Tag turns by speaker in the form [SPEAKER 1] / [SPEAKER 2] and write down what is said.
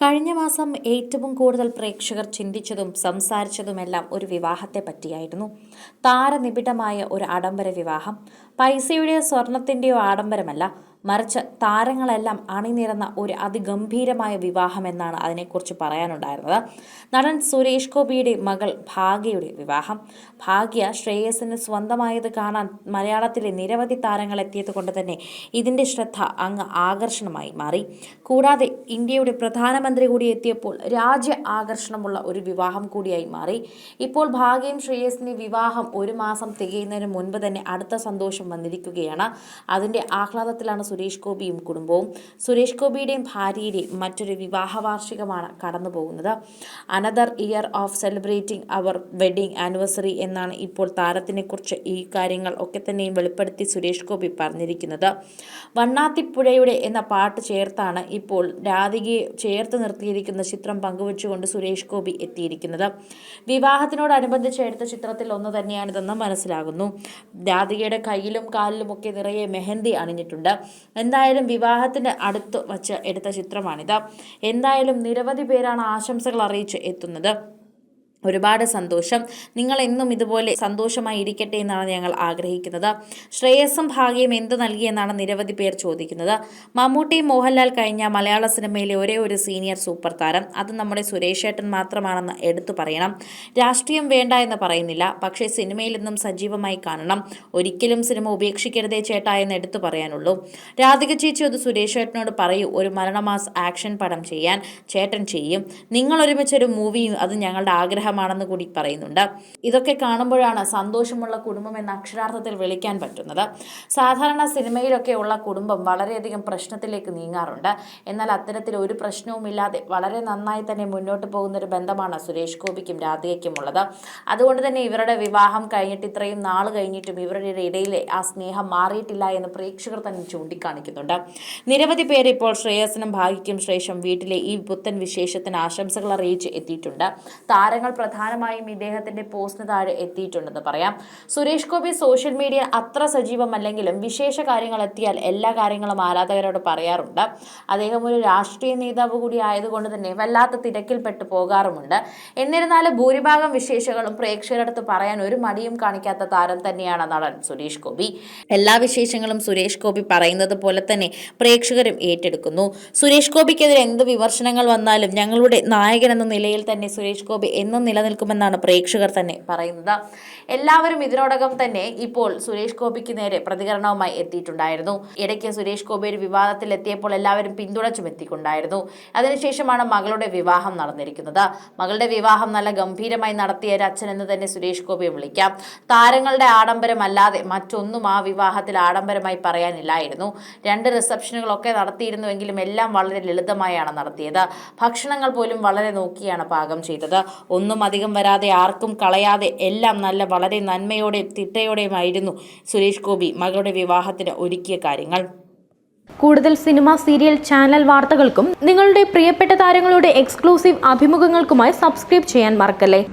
[SPEAKER 1] കഴിഞ്ഞ മാസം ഏറ്റവും കൂടുതൽ പ്രേക്ഷകർ ചിന്തിച്ചതും സംസാരിച്ചതുമെല്ലാം ഒരു വിവാഹത്തെ പറ്റിയായിരുന്നു. താരനിബിഡമായ ഒരു ആഡംബര വിവാഹം. പൈസയുടെയോ സ്വർണത്തിന്റെയോ ആഡംബരമല്ല മറിച്ച് താരങ്ങളെല്ലാം അണിനിരന്ന ഒരു അതിഗംഭീരമായ വിവാഹമെന്നാണ് അതിനെക്കുറിച്ച് പറയാനുണ്ടായിരുന്നത്. നടൻ സുരേഷ് ഗോപിയുടെ മകൾ ഭാഗ്യയുടെ വിവാഹം. ഭാഗ്യ ശ്രേയസിന് സ്വന്തമായത് കാണാൻ മലയാളത്തിലെ നിരവധി താരങ്ങൾ എത്തിയത് കൊണ്ട് തന്നെ ഇതിന്റെ ശ്രദ്ധ അങ്ങ് ആകർഷണമായി മാറി. കൂടാതെ ഇന്ത്യയുടെ പ്രധാനമന്ത്രി കൂടി എത്തിയപ്പോൾ രാജ്യ ആകർഷണമുള്ള ഒരു വിവാഹം കൂടിയായി മാറി. ഇപ്പോൾ ഭാഗ്യയും ശ്രേയസിന്റെ വിവാഹം ഒരു മാസം തികയുന്നതിന് മുൻപ് തന്നെ അടുത്ത സന്തോഷം വന്നിരിക്കുകയാണ്. അതിന്റെ ആഹ്ലാദത്തിലാണ് സുരേഷ് ഗോപിയും കുടുംബവും സുരേഷ് ഗോപിയുടെയും ഭാര്യയുടെയും മറ്റൊരു വിവാഹ വാർഷികമാണ് കടന്നു പോകുന്നത് another year of celebrating our wedding anniversary എന്നാണ് ഇപ്പോൾ താരത്തിനെക്കുറിച്ച് ഈ കാര്യങ്ങൾ ഒക്കെ തന്നെയും വെളിപ്പെടുത്തി സുരേഷ് ഗോപി പറഞ്ഞിരിക്കുന്നത്. വണ്ണാത്തിപ്പുഴയുടെ എന്ന പാട്ട് ചേർത്താണ് ഇപ്പോൾ രാധികയെ ചേർത്ത് നിർത്തിയിരിക്കുന്ന ചിത്രം പങ്കുവച്ചുകൊണ്ട് സുരേഷ് ഗോപി എത്തിയിരിക്കുന്നത്. വിവാഹത്തിനോടനുബന്ധിച്ച് എടുത്ത ചിത്രത്തിൽ ഒന്ന് തന്നെയാണിതെന്ന് മനസ്സിലാകുന്നു. രാധികയുടെ കയ്യിലും കാലിലുമൊക്കെ നിറയെ മെഹന്തി അണിഞ്ഞിട്ടുണ്ട്. എന്തായാലും വിവാഹത്തിന് അടുത്ത് വച്ച് എടുത്ത ചിത്രമാണിത്. എന്തായാലും നിരവധി പേരാണ് ആശംസകൾ അറിയിച്ച് എത്തുന്നത്. ഒരുപാട് സന്തോഷം. നിങ്ങൾ എന്നും ഇതുപോലെ സന്തോഷമായി ഇരിക്കട്ടെ എന്നാണ് ഞങ്ങൾ ആഗ്രഹിക്കുന്നത്. ശ്രേയസ്സും ഭാഗ്യം എന്ത് നൽകിയെന്നാണ് നിരവധി പേർ ചോദിക്കുന്നത്. മമ്മൂട്ടി മോഹൻലാൽ കഴിഞ്ഞ മലയാള സിനിമയിലെ ഒരേ ഒരു സീനിയർ സൂപ്പർ താരം. അത് നമ്മുടെ സുരേഷ് ഏട്ടൻ മാത്രമാണെന്ന് എടുത്തു പറയണം. രാഷ്ട്രീയം വേണ്ട എന്ന് പറയുന്നില്ല. പക്ഷേ സിനിമയിൽ നിന്നും സജീവമായി കാണണം. ഒരിക്കലും സിനിമ ഉപേക്ഷിക്കരുതേ ചേട്ടാ എന്ന് എടുത്തു പറയാനുള്ളൂ. രാധിക ചേച്ചി അത് സുരേഷ് ഏട്ടനോട് പറയൂ. ഒരു മരണമാസ് ആക്ഷൻ പടം ചെയ്യാൻ ചേട്ടൻ ചെയ്യും. നിങ്ങൾ ഒരുമിച്ചൊരു മൂവിയും അത് ഞങ്ങളുടെ ആഗ്രഹം ആഗ്രഹമാണെന്ന് കൂടി പറയുന്നുണ്ട്. ഇതൊക്കെ കാണുമ്പോഴാണ് സന്തോഷമുള്ള കുടുംബം എന്ന അക്ഷരാർത്ഥത്തിൽ വിളിക്കാൻ പറ്റുന്നത്. സാധാരണ സിനിമയിലൊക്കെ ഉള്ള കുടുംബം വളരെയധികം പ്രശ്നത്തിലേക്ക് നീങ്ങാറുണ്ട്. എന്നാൽ അത്തരത്തിൽ ഒരു പ്രശ്നവുമില്ലാതെ വളരെ നന്നായി തന്നെ മുന്നോട്ട് പോകുന്ന ഒരു ബന്ധമാണ് സുരേഷ് ഗോപിക്കും രാധികയ്ക്കും ഉള്ളത്. അതുകൊണ്ട് തന്നെ ഇവരുടെ വിവാഹം കഴിഞ്ഞിട്ട് ഇത്രയും നാൾ കഴിഞ്ഞിട്ടും ഇവരുടെ ഇടയിലെ ആ സ്നേഹം മാറിയിട്ടില്ല എന്ന് പ്രേക്ഷകർ തന്നെ ചൂണ്ടിക്കാണിക്കുന്നുണ്ട്. നിരവധി പേര് ഇപ്പോൾ ശ്രേയസിനും ഭാഗ്യയ്ക്കും ശേഷം വീട്ടിലെ ഈ പുത്തൻ വിശേഷത്തിന് ആശംസകൾ അറിയിച്ച് എത്തിയിട്ടുണ്ട്. താരങ്ങൾ പ്രധാനമായും ഇദ്ദേഹത്തിന്റെ പോസ്റ്റിന് താഴെ എത്തിയിട്ടുണ്ടെന്ന് പറയാം. സുരേഷ് ഗോപി സോഷ്യൽ മീഡിയ അത്ര സജീവമല്ലെങ്കിലും വിശേഷ കാര്യങ്ങൾ എത്തിയാൽ എല്ലാ കാര്യങ്ങളും ആരാധകരോട് പറയാറുണ്ട്. അദ്ദേഹം ഒരു രാഷ്ട്രീയ നേതാവ് കൂടി ആയതുകൊണ്ട് തന്നെ വല്ലാത്ത തിരക്കിൽപ്പെട്ട് പോകാറുമുണ്ട്. എന്നിരുന്നാലും ഭൂരിഭാഗം വിശേഷങ്ങളും പ്രേക്ഷകരടുത്ത് പറയാൻ ഒരു മടിയും കാണിക്കാത്ത താരം തന്നെയാണ് നടൻ സുരേഷ് ഗോപി. എല്ലാ വിശേഷങ്ങളും സുരേഷ് ഗോപി പറയുന്നത് പോലെ തന്നെ പ്രേക്ഷകരും ഏറ്റെടുക്കുന്നു. സുരേഷ് ഗോപിക്കെതിരെ എന്ത് വിമർശനങ്ങൾ വന്നാലും ഞങ്ങളുടെ നായകൻ എന്ന നിലയിൽ തന്നെ സുരേഷ് ഗോപി എന്നും നിലനിൽക്കുമെന്നാണ് പ്രേക്ഷകർ തന്നെ പറയുന്നത്. എല്ലാവരും ഇതിനോടകം തന്നെ ഇപ്പോൾ സുരേഷ് ഗോപിക്ക് നേരെ പ്രതികരണവുമായി എത്തിയിട്ടുണ്ടായിരുന്നു. ഇടയ്ക്ക് സുരേഷ് ഗോപി ഒരു വിവാദത്തിൽ എത്തിയപ്പോൾ എല്ലാവരും പിന്തുണച്ചും എത്തിക്കൊണ്ടായിരുന്നു. അതിനുശേഷമാണ് മകളുടെ വിവാഹം നടന്നിരിക്കുന്നത്. മകളുടെ വിവാഹം നല്ല ഗംഭീരമായി നടത്തിയ ഒരു അച്ഛൻ എന്ന് തന്നെ സുരേഷ് ഗോപിയെ വിളിക്കാം. താരങ്ങളുടെ ആഡംബരമല്ലാതെ മറ്റൊന്നും ആ വിവാഹത്തിൽ ആഡംബരമായി പറയാനില്ലായിരുന്നു. രണ്ട് റിസപ്ഷനുകളൊക്കെ നടത്തിയിരുന്നുവെങ്കിലും എല്ലാം വളരെ ലളിതമായാണ് നടത്തിയത്. ഭക്ഷണങ്ങൾ പോലും വളരെ നോക്കിയാണ് പാകം ചെയ്തത്. ഒന്നും അധികം വരാതെ ആർക്കും കളയാതെ എല്ലാം നല്ല വളരെ നന്മയോടെയും തിട്ടയോടെയുമായിരുന്നു സുരേഷ് ഗോപി മകളുടെ വിവാഹത്തിന് ഒരുക്കിയ കാര്യങ്ങൾ.
[SPEAKER 2] കൂടുതൽ സിനിമ സീരിയൽ ചാനൽ വാർത്തകൾക്കും നിങ്ങളുടെ പ്രിയപ്പെട്ട താരങ്ങളുടെ എക്സ്ക്ലൂസീവ് അഭിമുഖങ്ങൾക്കുമായി സബ്സ്ക്രൈബ് ചെയ്യാൻ മറക്കല്ലേ?